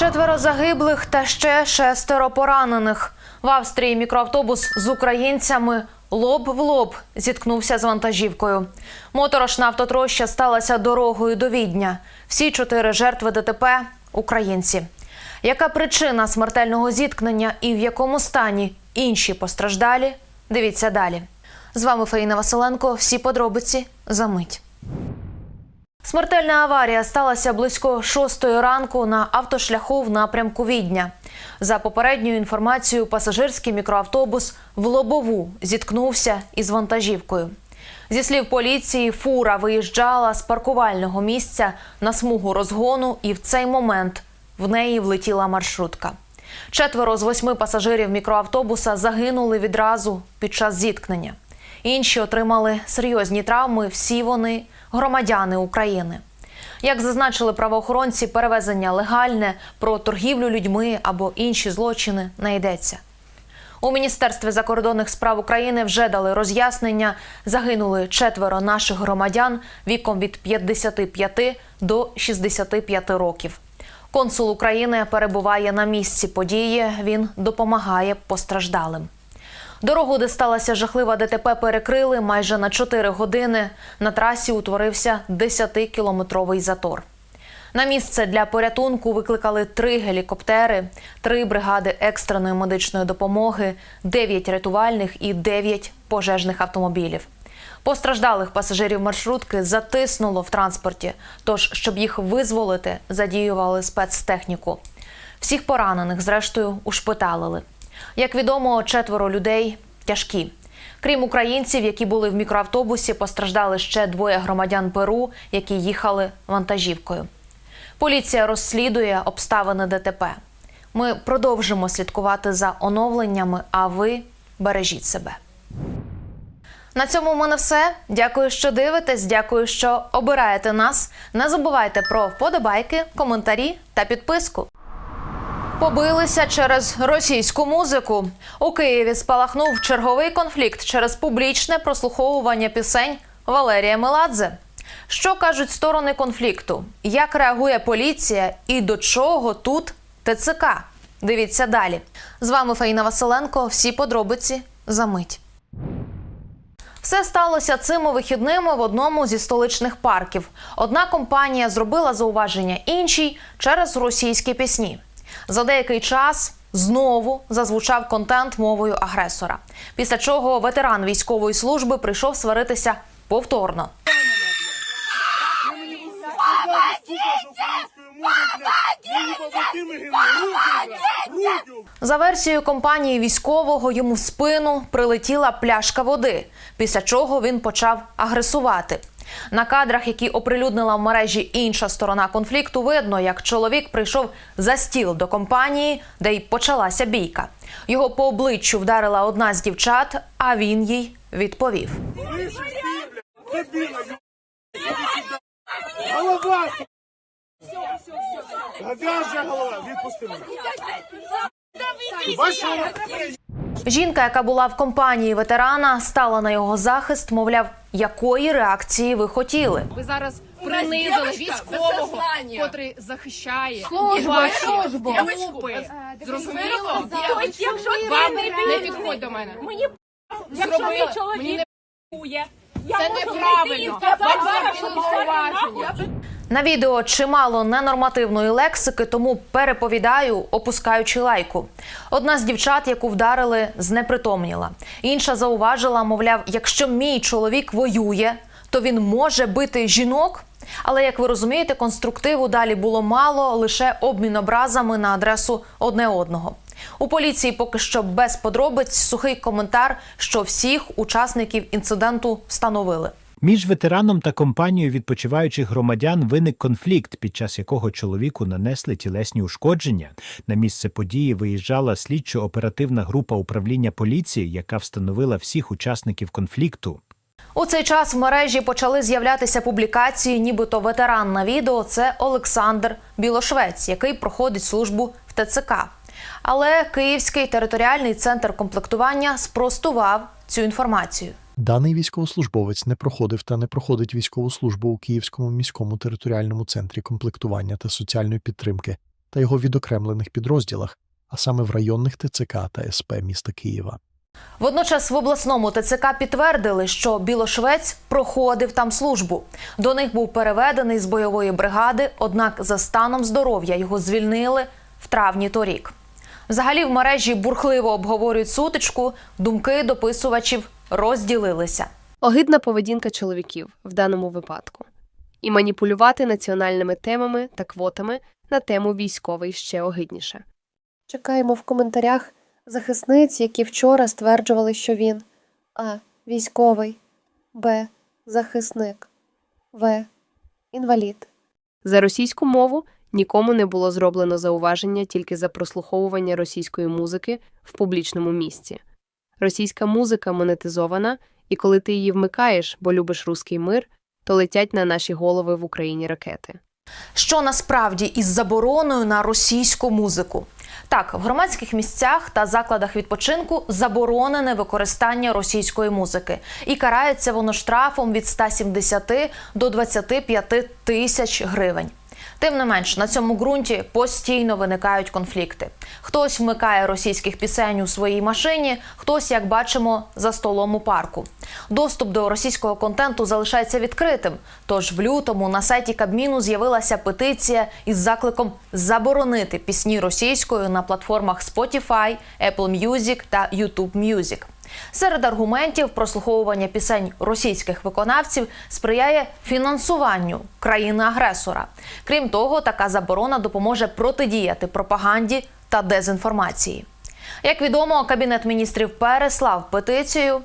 Четверо загиблих та ще шестеро поранених. В Австрії мікроавтобус з українцями лоб в лоб зіткнувся з вантажівкою. Моторошна автотроща сталася дорогою до Відня. Всі чотири жертви ДТП українці. Яка причина смертельного зіткнення і в якому стані інші постраждалі? Дивіться далі. З вами Фаїна Василенко. Всі подробиці за мить. Смертельна аварія сталася близько шостої ранку на автошляху в напрямку Відня. За попередньою інформацією, пасажирський мікроавтобус в лобову зіткнувся із вантажівкою. Зі слів поліції, фура виїжджала з паркувального місця на смугу розгону, і в цей момент в неї влетіла маршрутка. Четверо з восьми пасажирів мікроавтобуса загинули відразу під час зіткнення. Інші отримали серйозні травми. Всі вони громадяни України. Як зазначили правоохоронці, перевезення легальне про торгівлю людьми або інші злочини не йдеться. У міністерстві закордонних справ України вже дали роз'яснення. Загинули четверо наших громадян віком від 55 до 65 років. Консул України перебуває на місці події. Він допомагає постраждалим. Дорогу, де сталася жахлива ДТП, перекрили майже на 4 години. На трасі утворився 10-кілометровий затор. На місце для порятунку викликали три гелікоптери, три бригади екстреної медичної допомоги, 9 рятувальних і 9 пожежних автомобілів. Постраждалих пасажирів маршрутки затиснуло в транспорті. Тож, щоб їх визволити, задіювали спецтехніку. Всіх поранених, зрештою, ушпиталили. Як відомо, четверо людей тяжкі. Крім українців, які були в мікроавтобусі, постраждали ще двоє громадян Перу, які їхали вантажівкою. Поліція розслідує обставини ДТП. Ми продовжимо слідкувати за оновленнями, а ви бережіть себе. На цьому в мене все. Дякую, що дивитесь. Дякую, що обираєте нас. Не забувайте про вподобайки, коментарі та підписку. Побилися через російську музику. У Києві спалахнув черговий конфлікт через публічне прослуховування пісень Валерія Меладзе. Що кажуть сторони конфлікту? Як реагує поліція і до чого тут ТЦК? Дивіться далі. З вами Фаїна Василенко. Всі подробиці за мить. Все сталося цими вихідними в одному зі столичних парків. Одна компанія зробила зауваження іншій через російські пісні. За деякий час знову зазвучав контент мовою агресора. Після чого ветеран військової служби прийшов сваритися повторно. За версією компанії військового йому в спину прилетіла пляшка води, після чого він почав агресувати. На кадрах, які оприлюднила в мережі інша сторона конфлікту, видно, як чоловік прийшов за стіл до компанії, де й почалася бійка. Його по обличчю вдарила одна з дівчат, а він їй відповів. Голова! Відпусти мене. Жінка, яка була в компанії ветерана, стала на його захист, мовляв, якої реакції ви хотіли. Ви зараз принизили військового, котрий захищає Службу, і ваші службу. групи. Зрозуміло? Вам не підходь до мене. Мені зробили, мені не це неправильно. Вам зробили зауваження. На відео чимало ненормативної лексики, тому переповідаю, опускаючи лайку. Одна з дівчат, яку вдарили, знепритомніла. Інша зауважила, мовляв, якщо мій чоловік воює, то він може бити жінок. Але як ви розумієте, конструктиву далі було мало, лише обмін образами на адресу одне одного. У поліції поки що без подробиць сухий коментар, що всіх учасників інциденту встановили. Між ветераном та компанією відпочиваючих громадян виник конфлікт, під час якого чоловіку нанесли тілесні ушкодження. На місце події виїжджала слідчо-оперативна група управління поліції, яка встановила всіх учасників конфлікту. У цей час в мережі почали з'являтися публікації, нібито ветеран на відео це Олександр Білошвець, який проходить службу в ТЦК. Але Київський територіальний центр комплектування спростував цю інформацію. Даний військовослужбовець не проходив та не проходить військову службу у Київському міському територіальному центрі комплектування та соціальної підтримки. та його відокремлених підрозділах, а саме в районних ТЦК та СП міста Києва. Водночас в обласному ТЦК підтвердили, що Білошвець проходив там службу. До них був переведений з бойової бригади, однак за станом здоров'я його звільнили в травні торік. Взагалі в мережі бурхливо обговорюють сутичку, думки дописувачів розділилися. Огидна поведінка чоловіків в даному випадку. І маніпулювати національними темами та квотами на тему військовий ще огидніше. Чекаємо в коментарях захисниць, які вчора стверджували, що він А. Військовий, Б. Захисник, В. Інвалід. За російську мову нікому не було зроблено зауваження тільки за прослуховування російської музики в публічному місці. Російська музика монетизована, і коли ти її вмикаєш, бо любиш руський мир, то летять на наші голови в Україні ракети. Що насправді із забороною на російську музику? Так, в громадських місцях та закладах відпочинку заборонене використання російської музики, і карається воно штрафом від 170 до 25 тисяч гривень. Тим не менш, на цьому ґрунті постійно виникають конфлікти. Хтось вмикає російських пісень у своїй машині, хтось, як бачимо, за столом у парку. Доступ до російського контенту залишається відкритим. Тож в лютому на сайті Кабміну з'явилася петиція із закликом заборонити пісні російською на платформах Spotify, Apple Music та YouTube Music. Серед аргументів прослуховування пісень російських виконавців сприяє фінансуванню країни-агресора. Крім того, така заборона допоможе протидіяти пропаганді та дезінформації. Як відомо, кабінет міністрів переслав петицію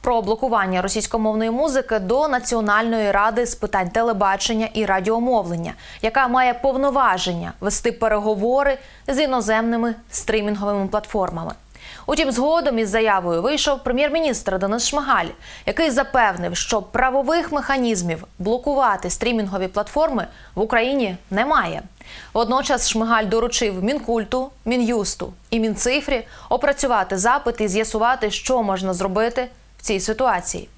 про блокування російськомовної музики до Національної ради з питань телебачення і радіомовлення, яка має повноваження вести переговори з іноземними стрімінговими платформами. Утім, згодом із заявою вийшов прем'єр-міністр Денис Шмигаль, який запевнив, що правових механізмів блокувати стрімінгові платформи в Україні немає. Водночас Шмигаль доручив Мінкульту, Мін'юсту і Мінцифрі опрацювати запит і з'ясувати, що можна зробити в цій ситуації.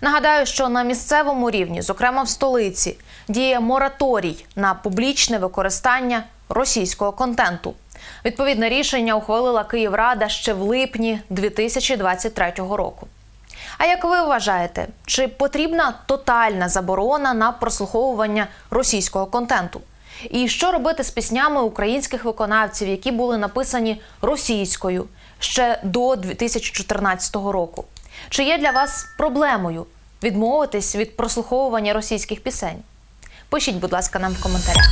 Нагадаю, що на місцевому рівні, зокрема в столиці, діє мораторій на публічне використання російського контенту. Відповідне рішення ухвалила Київрада ще в липні 2023 року. А як ви вважаєте, чи потрібна тотальна заборона на прослуховування російського контенту? І що робити з піснями українських виконавців, які були написані російською ще до 2014 року? Чи є для вас проблемою відмовитись від прослуховування російських пісень? Пишіть, будь ласка, нам в коментарях.